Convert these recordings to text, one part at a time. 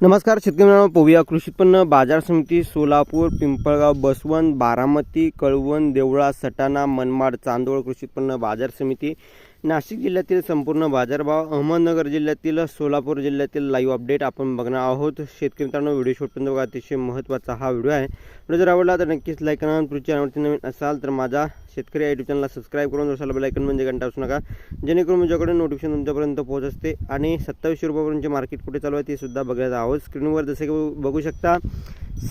नमस्कार शेतकरी मित्रांनो पोविया कृषी उत्पन्न बाजार समिती सोलापूर पिंपळगाव बसवंत बारामती कळवण देवळा सटाणा मनमाड चांदोळ कृषी उत्पन्न बाजार समिती नाशिक जिल्ह्यातील संपूर्ण बाजारभाव अहमदनगर जिल्ह्यातील सोलापूर जिल्ह्यातील लाईव्ह अपडेट आपण बघणार आहोत. शेतकरी मित्रांनो व्हिडिओ शेवटपर्यंत बघा. अतिशय महत्त्वाचा हा व्हिडिओ आहे. व्हिडिओ जर आवडला तर नक्कीच लाईक करा पुढच्या चॅनलवरती नवीन असाल तर माझा शेतकरी या यूट्यूब चॅनलला सबस्क्राईब करून जर बेलायकन म्हणजे घंटा असू नका. जेणेकरून माझ्याकडे नोटिफिकेशन तुमच्यापर्यंत पोहोचते आणि सत्तावीसशे रुपयापर्यंतचे मार्केट कुठे चालू आहे ते सुद्धा बघायचं आहोत स्क्रीनवर जसे की बघू शकता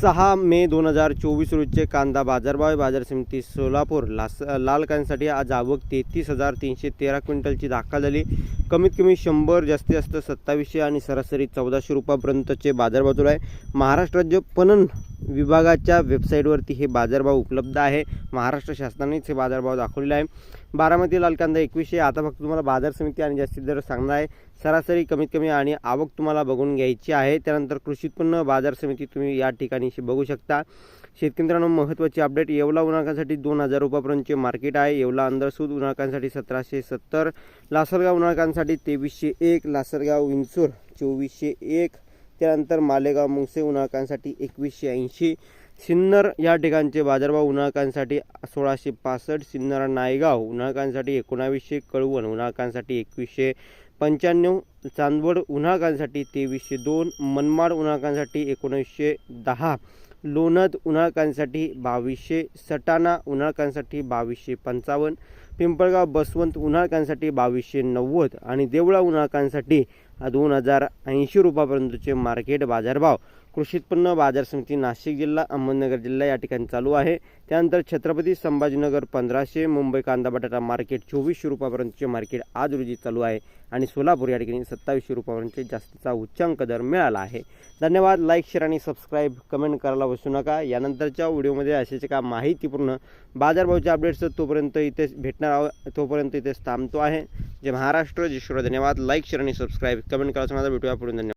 सहा मे दोन हजार चोवीस रोजचे कांदा बाजारभाव आहे. बाजार समिती सोलापूर लास लाल कांद्यासाठी आज आवक तेहतीस हजार तीनशे तेरा क्विंटलची दाखल झाली. कमीत कमी शंभर जास्तीत जास्त सत्तावीसशे आणि सरासरी चौदाशे रुपयापर्यंतचे बाजारभाव चालू आहे. महाराष्ट्र राज्य पणन विभागाच्या वेबसाईटवरती हे बाजारभाव उपलब्ध आहे. महाराष्ट्र शासनानेच हे बाजारभाव दाखवलेला आहे. बारामती लाल कांदा एकवीसशे. आता फक्त तुम्हाला बाजार समिती आणि जास्तीत दर सांगणार आहे. सरासरी कमीत कमी आणि आवक तुम्हाला बघून घ्यायची आहे. त्यानंतर कृषी उत्पन्न बाजार समिती तुम्ही या ठिकाणी बघू शकता. शेतकरी मित्रांनो महत्त्वाची अपडेट येवला उन्हाळकांसाठी दोन हजार रुपयापर्यंतचे मार्केट आहे. येवला अंदरसूद उन्हाळकांसाठी सतराशे सत्तर. लासलगाव उन्हाळकांसाठी तेवीसशे एक. लासलगाव विंचूर चोवीसशे एक. त्यानंतर मालेगाव मुंगसे उन्हाळकांसाठी एकवीसशे ऐंशी सिन्नर या ठिकाणचे बाजारभाव उन्हाळकांसाठी सोळाशे पासष्ट सिन्नर नायगाव उन्हाळकांसाठी एकोणावीसशे कळवण उन्हाळकांसाठी एकवीसशे पंच्याण्णव चांदवड उन्हाळकांसाठी तेवीसशे दोन मनमाड उन्हाळकांसाठी एकोणीसशे दहा लोणद उन्हाळकांसाठी बावीसशे सटाणा उन्हाळकांसाठी बावीसशे पंचावन्न पिंपळगाव बसवंत उन्हाळकांसाठी बावीसशे नव्वद आणि देवळा उन्हाळकांसाठी दोन हजार ऐंशी रुपयापर्यंतचे मार्केट बाजारभाव. कृषी उत्पन्न बाजार समिती नाशिक जिल्हा अहमदनगर जिल्हा या ठिकाणी चालू आहे. त्यानंतर छत्रपती संभाजीनगर पंधराशे मुंबई कांदा बटाटा मार्केट चोवीसशे रुपयापर्यंतचे मार्केट आज रोजी चालू आहे आणि सोलापूर या ठिकाणी सत्तावीसशे रुपयापर्यंतचे जास्तीचा उच्चांक दर मिळाला आहे. धन्यवाद. लाईक शेअर आणि सबस्क्राईब कमेंट करायला बसू नका. यानंतरच्या व्हिडिओमध्ये असेच का माहितीपूर्ण बाजारभावचे अपडेट्स तोपर्यंत इथे भेटणार आहोत. तोपर्यंत इथेच थांबतो आहे. जे महाराष्ट्र जिश्वर धन्यवाद. लाईक शेअर आणि सबस्क्राईब कमेंट करायचं माझा भेटूया पुढून. धन्यवाद.